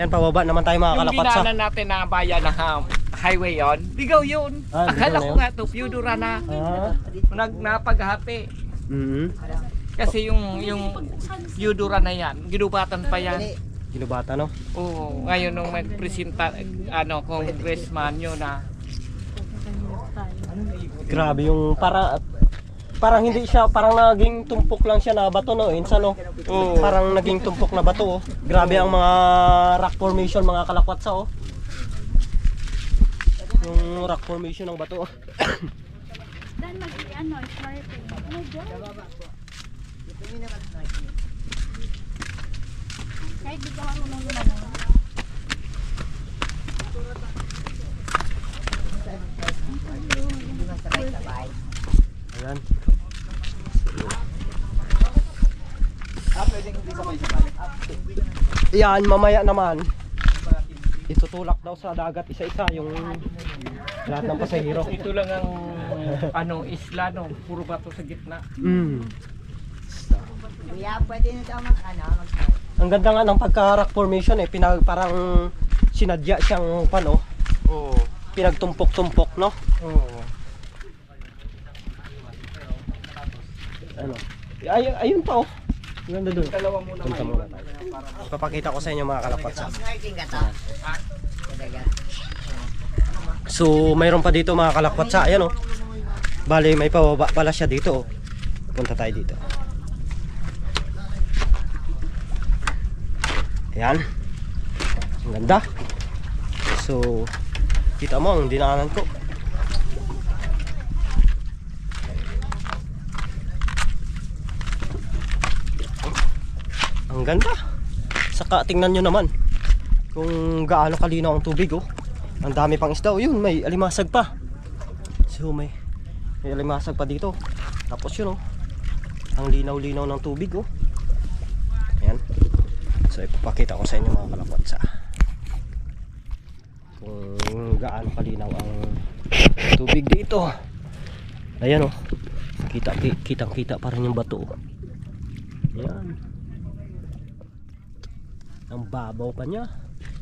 Yan, pababa naman tayo mga Yung ginana natin na bayan na ha, highway yon. Ligaw yun. Ah, Akala ko nga to, Piudura na. Ah, Nag napaghati. mm Kasi yung yung Piudura na yan, ginubatan pa yan. Ginubata, no? Oo, ngayon nung magpresenta ano congressman yun na Grabe yung para parang hindi siya parang naging tumpok lang siya na bato no insan no Oo. parang naging tumpok na bato oh. grabe ang mga rock formation mga kalakwatsa oh yung rock formation ng bato oh. Dan mag ano, dyan? Kahit di ka marunong lumangoy. ayan yan mamaya naman itutulak daw sa dagat isa-isa yung lahat ng pasahero ito lang ang ano isla no, puro bato sa gitna. mm. Kuya, pwede na daw mag, ano, mag ang ganda nga ng pagka-rock formation eh pinag parang sinadya siyang pano Oo. pinagtumpok-tumpok no Oo. ano ay ayun pa oh ganda dun. Dalawa muna Punta muna. tayo. Papakita ko sa inyo mga kalapatsa so mayroon pa dito mga kalapatsa ayan oh. Bali may pababa pala siya dito oh. Punta tayo dito. Ayan. Ang ganda. So kita mo ang dinaanan ko ang ganda. Saka tingnan nyo naman kung gaano kalinaw ang tubig oh. Ang dami pang isda oh. Yun may alimasag pa. So may may alimasag pa dito. Tapos yun oh. Ang linaw linaw ng tubig oh. Ayan. So ipapakita ko sa inyo mga kalapatsa. Kung gaano kalinaw ang tubig dito. Ayan oh. Kita kitang kita pa rin yung bato oh. ayan ang babaw pa niya.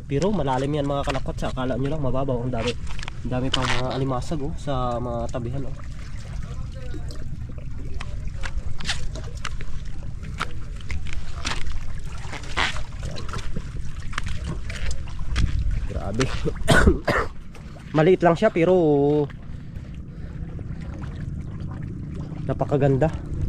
Pero malalim yan mga kalapatsa akala nyo lang mababaw. Ang dami. Ang dami pang mga alimasag oh, sa mga tabihan oh. grabe. Maliit lang siya pero napakaganda